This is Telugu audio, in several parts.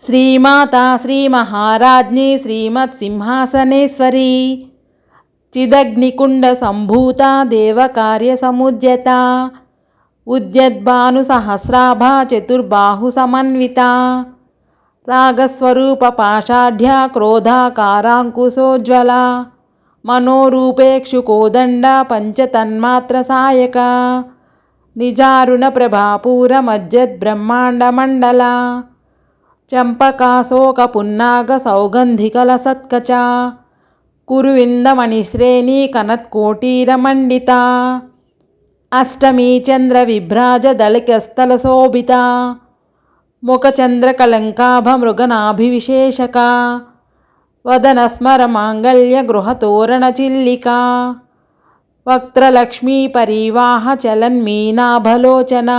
శ్రీమాతా శ్రీమహారాజ్ఞి శ్రీమత్సింహాసనేశ్వరీ. చిదగ్నికుండ సంభూత దేవకార్యసముద్యత. ఉద్యద్భానుసహస్రాభ చతుర్బాహు సమన్విత రాగస్వరూప పాషాఢ్య క్రోధాకారాంకుశోజ్వల. మనోరూపేక్షుకోదండ పంచతన్మాత్ర సాయక నిజారుణ ప్రభాపూర మజ్జద్బ్రహ్మాండమండల चम्पकाशोकपुन्नागसौगन्धिकलसत्कचा कुरुविन्दमणिश्रेणीकनत्कोटीरमण्डिता। अष्टमी चन्द्रविभ्राजदलिकस्थलशोभिता मुखचन्द्रकलङ्काभमृगनाभिविशेषका। चलन मीनाभलोचना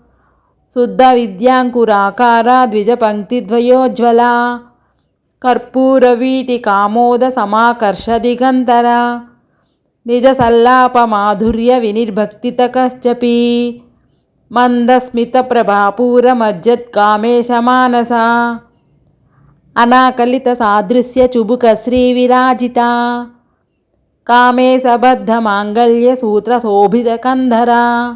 శుద్ధ విద్యాంకురాకార ద్విజపంక్తిద్వయోజ్వల. కర్పూరవీటి కామోద సమాకర్ష దిగంతర. నిజ సల్లాప మాధుర్య వినిర్భక్తితకశ్చపి మందస్మిత ప్రభాపూర మజ్జత్కామేశ మానస. అనాకలిత సాదృశ్య చుబుక శ్రీ విరాజిత. కామేశబద్ధ మాంగళ్య సూత్ర శోభిత కంధరా.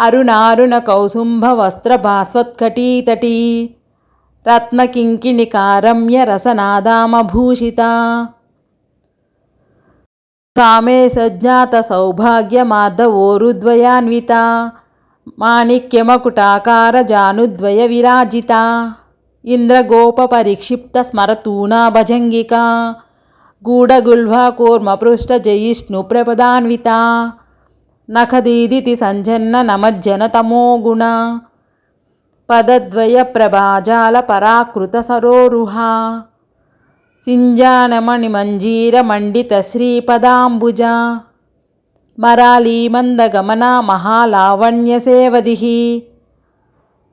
అరుణారుణ కౌసుంభ వస్త్ర భాస్వత్కటీతటీ రోమాలి కారమ్య రసనాదామభూషిత. కామే సజ్జాత సౌభాగ్య మాధవోరుద్వయాన్విత మాణిక్యమకుటాకార జానుద్వయ విరాజిత. ఇంద్రగోప పరిక్షిప్త స్మరతూనా భజంగిక గూఢగుల్వాకూర్మపృష్ట జయిష్ణు ప్రపదాన్విత నఖదీదితి సంజన్న నమజ్జన తమోగుణ పదద్వయ ప్రభాజాల పరాకృత సరోరుహ సింజానమణిమంజీర మండిత శ్రీపదాంబుజ మరాళీమందగమన మహాలావణ్య సేవది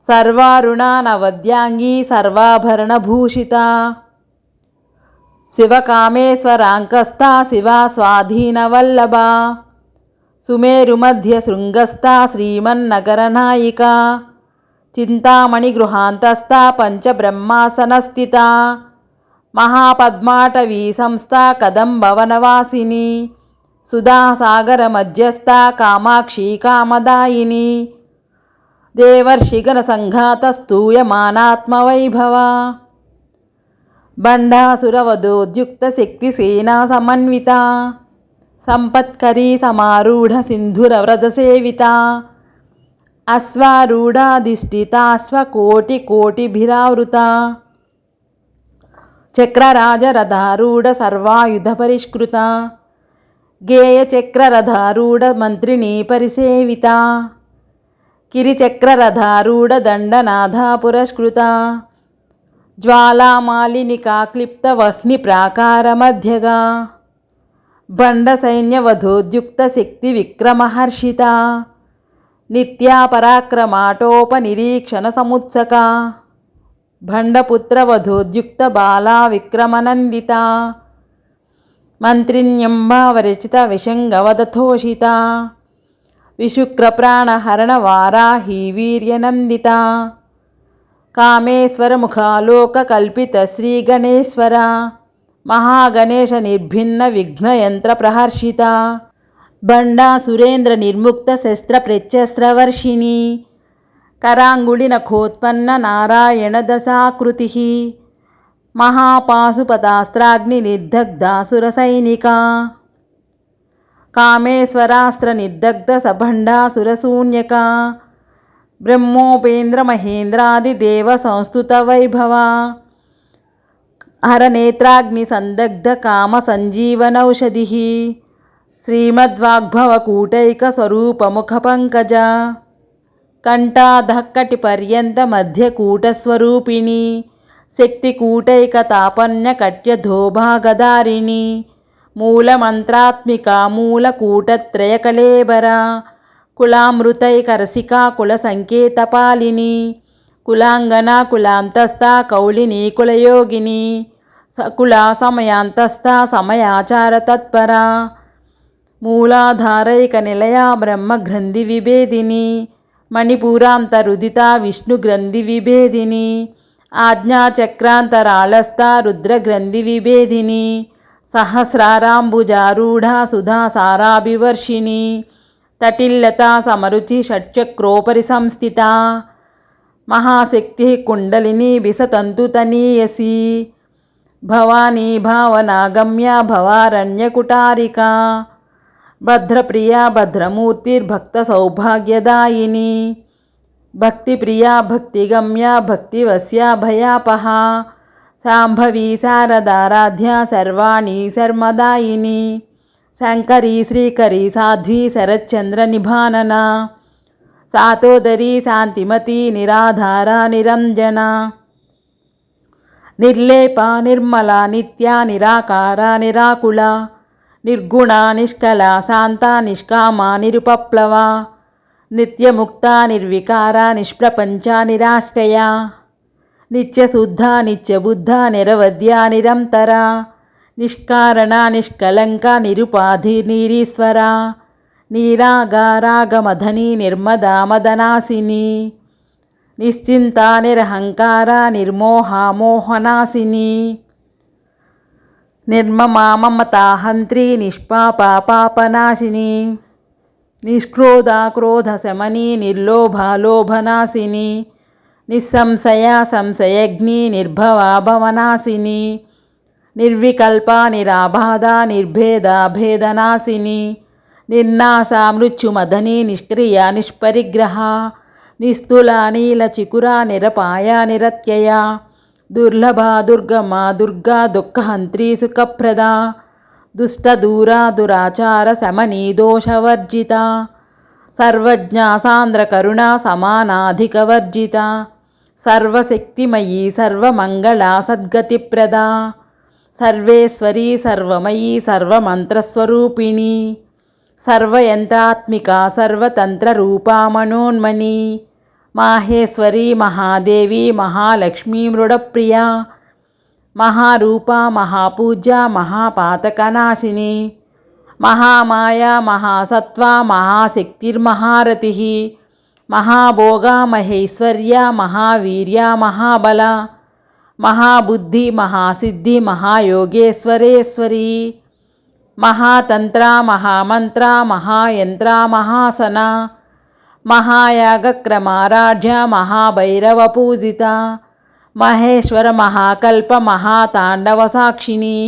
సర్వారుణానవద్యాంగీ సర్వాభరణభూషిత శివకామేశ్వరాంకస్థా శివ స్వాధీనవల్లభా సుమేరుమధ్య శృంగస్థా శ్రీమన్నగరనాయిక చింతామణి గృహాంతస్థ పంచబ్రహ్మాసనస్థిత మహాపద్మాటవీ సంస్థ కదంబవనవాసిని సుధాసాగర మధ్యస్థ కామాక్షి కామదాయిని దేవర్షిగణ సంఘాత స్థూయమానాత్మవైభవ బండాసురవదోద్యుక్త శక్తి సేనా సమన్విత सम्पत्करी समारूढसिन्धुरव्रजसेविता अश्वारूढाधिष्ठिता स्वकोटिकोटिभिरावृता चक्रराजरथारूढसर्वायुधपरिष्कृता। मंत्रिणी परिसेविता किरिचक्ररथारूढदण्डनाथा पुरस्कृता प्राकार मध्यगा పరిసేవిత సైన్యవధోద్యుక్త శక్తి విక్రమహర్షిత నిత్యా పరాక్రమాటోపనిరీక్షణ సముత్సక భండపుత్రవధోద్యుక్త బాలా విక్రమనందిత మంత్రిణ్యంబావరచిత విషంగవదథోషిత విశుక్రప్రాణహరణ వారాహీ వీర్యనందిత కామేశ్వరముఖాలోక కల్పిత శ్రీగణేశ్వర మహాగణేశ నిర్భిన్న విఘ్నయంత్ర ప్రహర్షిత బండా సురేంద్ర నిర్ముక్త శస్త్ర ప్రత్యస్త్రవర్షిణి కరాంగుళి నఖోత్పన్న నారాయణ దశాకృతి మహాపాశుపతాస్త్రాగ్ని నిర్దగ్ధాసుర సైనిక కామేశ్వరాస్త్ర నిర్దగ్ధ సభండాసురశూన్యక బ్రహ్మోపేంద్ర మహేంద్రాది దేవ సంస్థుత వైభవ హరనేత్రాగ్ని సందగ్ధ కామ సంజీవనౌషధి శ్రీమద్వాగ్భవకూటైక స్వరూపముఖ పంకజ కంఠాధక్కటి పర్యంత మధ్యకూటస్వరూపిణి శక్తికూటైక తాపన్య కట్యధోభాగదారిణి మూలమంత్రాత్మిక మూలకూటత్రయకళేబర కులామృతైకరసికా కుల సంకేతపాలిని కులాంగన కులాంతస్థ కౌళిని కులయోగిని. సకుల సమయాంతస్థ సమయాచార తత్పర. మూలాధారైక నిలయ బ్రహ్మగ్రంథి విభేదిని. మణిపూరాంతరుదిత విష్ణుగ్రంథి విభేదిని. ఆజ్ఞాచక్రాంతరాళస్థ రుద్రగ్రంథి విభేదిని. సహస్రారాంబుజారూఢ సుధా సారాభివర్షిణి తటిల్లత సమరుచి షట్చక్రోపరి సంస్థిత మహాశక్తి కుండలిని విసతంతుతనీయసి భవానీ భావనాగమ్య భవారణ్యకుటారికా. భద్రప్రియా భద్రమూర్తిర్భక్త సౌభాగ్యదాయిని భక్తిప్రియా భక్తిగమ్య భక్తివస్య భయాపహ. సాంభవీ శారదారాధ్య సర్వాణి శర్మదాయిని. శంకరీ శ్రీకరీ సాధ్వీ శరచ్చంద్ర నిభానన. సాతోదరి శాంతిమతి నిరాధార నిరంజన. నిర్లేప నిర్మల నిత్య నిరాకార నిరాకుళ నిర్గుణ నిష్కల శాంత నిష్కామ నిరుపప్లవ నిత్యముక్త నిర్వికార నిష్ప్రపంచ నిరాశ్రయ నిత్యశుద్ధ నిత్యబుద్ధ నిరవధ్య నిరంతర నిష్కారణ నిష్కలంక నిరుపాధి నీరీశ్వర నీరాగారాగమధని నిర్మదా మదనాశిని నిశ్చింత నిరహంకార నిర్మోహ మోహనాశిని నిర్మమామమతాహంత్రి నిష్పాపాపాపనాశిని నిష్క్రోధ క్రోధ శమని నిర్లోభాలోభనాశిని నిస్సంశయ సంశయగ్ని నిర్భవా భవనాశిని నిర్వికల్ప నిరాబాధ నిర్భేద భేదనాశిని నిర్నాశ మృత్యుమదని నిష్క్రియ నిష్పరిగ్రహ నిస్థుల నీల చికుర నిరపాయ నిరత్యయ దుర్లభ దుర్గమ దుర్గా దుఃఖహంత్రి సుఖప్రద దుష్ట దుష్టదూర దురాచార శమని దోషవర్జిత సర్వజ్ఞ సాంద్ర కరుణ సమానాధికవర్జిత సర్వశక్తిమయీ సర్వమంగళ సద్గతిప్రద సర్వేశ్వరీ సర్వమయీ సర్వమంత్రస్వరూపిణి. సర్వయంత్రాత్మిక సర్వతంత్ర మనోన్మణి మాహేశ్వరి మహాదేవి మహాలక్ష్మీ మృడప్రియ. మహారూప మహాపూజ మహాపాతకనాశిని. మహామాయ మహాసత్వ మహాశక్తిర్మహారతి. మహాభోగ మహేశ్వర్య మహావీర్య మహాబల. మహాబుద్ధి మహాసిద్ధి మహాయోగేశ్వరేశ్వరి. మహాతంత్ర మహామంత్ర మహాయంత్ర మహాసన మహాయాగక్రమారాధ్య మహాభైరవ పూజిత మహేశ్వర మహాకల్ప మహాతాండవ సాక్షిని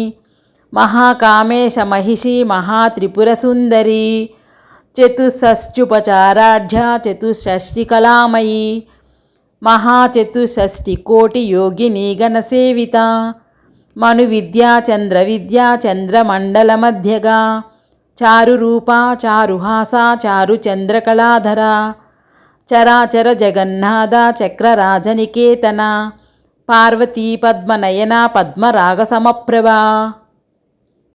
మహాకామేశ మహిషి మహాత్రిపురసుందరి చతుషష్ట్యుపచారాఢ్య చతుషష్టికలామయీ మహాచతుషష్టికోటి యోగిని గణసేవిత మను విద్యా చంద్ర విద్యా చంద్ర మండల మధ్యగా. చారు రూప చారుహాస చారు చంద్రకళాధర. చరాచర జగన్నాథ చక్రరాజనికేతన. పార్వతీ పద్మనయన పద్మరాగ సమప్రభా.